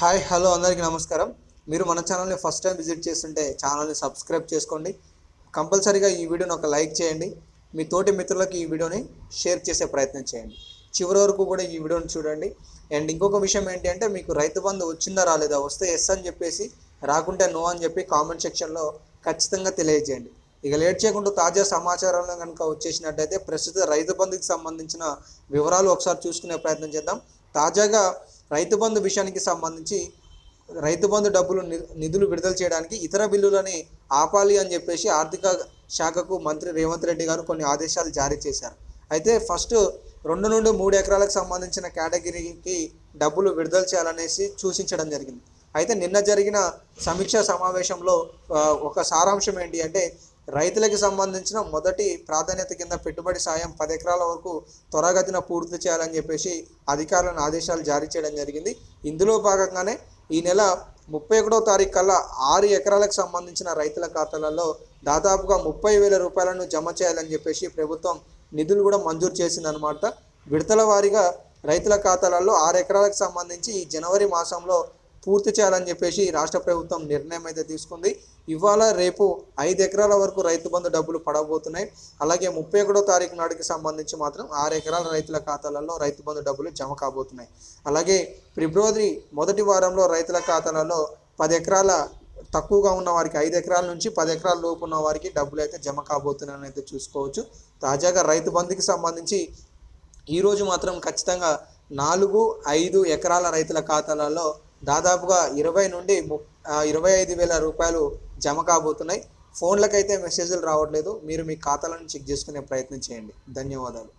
Hi hello అందరికీ నమస్కారం. మీరు మన ఛానల్ని ఫస్ట్ టైం విజిట్ చేస్తుంటే ఛానల్ని సబ్స్క్రైబ్ చేసుకోండి. కంపల్సరీగా ఈ వీడియోని ఒక లైక్ చేయండి. మీ తోటి మిత్రులకు ఈ వీడియోని షేర్ చేసే ప్రయత్నం చేయండి. చివరి వరకు కూడా ఈ వీడియోని చూడండి. అండ్ ఇంకొక విషయం ఏంటి అంటే మీకు రైతు బంధు వచ్చిందా రాలేదా వస్తే ఎస్ అని చెప్పేసి రాకుంటే నో అని చెప్పి కామెంట్ సెక్షన్లో ఖచ్చితంగా తెలియజేయండి. ఇక లేట్ చేయకుండా తాజా సమాచారంలో కనుక వచ్చేసినట్టయితే ప్రస్తుత రైతు బంధుకి సంబంధించిన వివరాలు ఒకసారి చూసుకునే ప్రయత్నం చేద్దాం. తాజాగా రైతు బంధు విషయానికి సంబంధించి రైతు బంధు డబ్బులు ని- నిధులు విడుదల చేయడానికి ఇతర బిల్లులని ఆపాలి అని చెప్పేసి ఆర్థిక శాఖకు మంత్రి రేవంత్ రెడ్డి గారు కొన్ని ఆదేశాలు జారీ చేశారు. అయితే ఫస్ట్ రెండు నుండి మూడు ఎకరాలకు సంబంధించిన కేటగిరీకి డబ్బులు విడుదల చేయాలనేసి సూచించడం జరిగింది. అయితే నిన్న జరిగిన సమీక్షా సమావేశంలో ఒక సారాంశం ఏంటి అంటే రైతులకు సంబంధించిన మొదటి ప్రాధాన్యత కింద పెట్టుబడి సాయం పది ఎకరాల వరకు త్వరగతిన పూర్తి చేయాలని చెప్పేసి అధికారులను ఆదేశాలు జారీ చేయడం జరిగింది. ఇందులో భాగంగానే ఈ నెల ముప్పై ఒకటో తారీఖు కల్లా ఆరు ఎకరాలకు సంబంధించిన రైతుల ఖాతాలలో దాదాపుగా ముప్పై వేల రూపాయలను జమ చేయాలని చెప్పేసి ప్రభుత్వం నిధులు కూడా మంజూరు చేసిందనమాట విడతల వారీగా రైతుల ఖాతాలలో ఆరు ఎకరాలకు సంబంధించి ఈ జనవరి మాసంలో పూర్తి చేయాలని చెప్పేసి రాష్ట్ర ప్రభుత్వం నిర్ణయం అయితే తీసుకుంది. ఇవాళ రేపు ఐదు ఎకరాల వరకు రైతు బంధు డబ్బులు పడబోతున్నాయి. అలాగే ముప్పై ఒకటో తారీఖు నాటికి సంబంధించి మాత్రం ఆరు ఎకరాల రైతుల ఖాతాలలో రైతు బంధు డబ్బులు జమ కాబోతున్నాయి. అలాగే ఫిబ్రవరి మొదటి వారంలో రైతుల ఖాతాలలో పది ఎకరాల తక్కువగా ఉన్న వారికి ఐదు ఎకరాల నుంచి పది ఎకరాల లోపు ఉన్న వారికి డబ్బులు అయితే జమ కాబోతున్నాయని అయితే చూసుకోవచ్చు. తాజాగా రైతు బంధుకి సంబంధించి ఈరోజు మాత్రం ఖచ్చితంగా నాలుగు ఐదు ఎకరాల రైతుల ఖాతాలలో దాదాపుగా ఇరవై నుండి ము ఇరవై ఐదు వేల రూపాయలు జమ కాబోతున్నాయి. ఫోన్లకైతే మెసేజ్లు రావట్లేదు. మీరు మీ ఖాతాలను చెక్ చేసుకునే ప్రయత్నం చేయండి. ధన్యవాదాలు.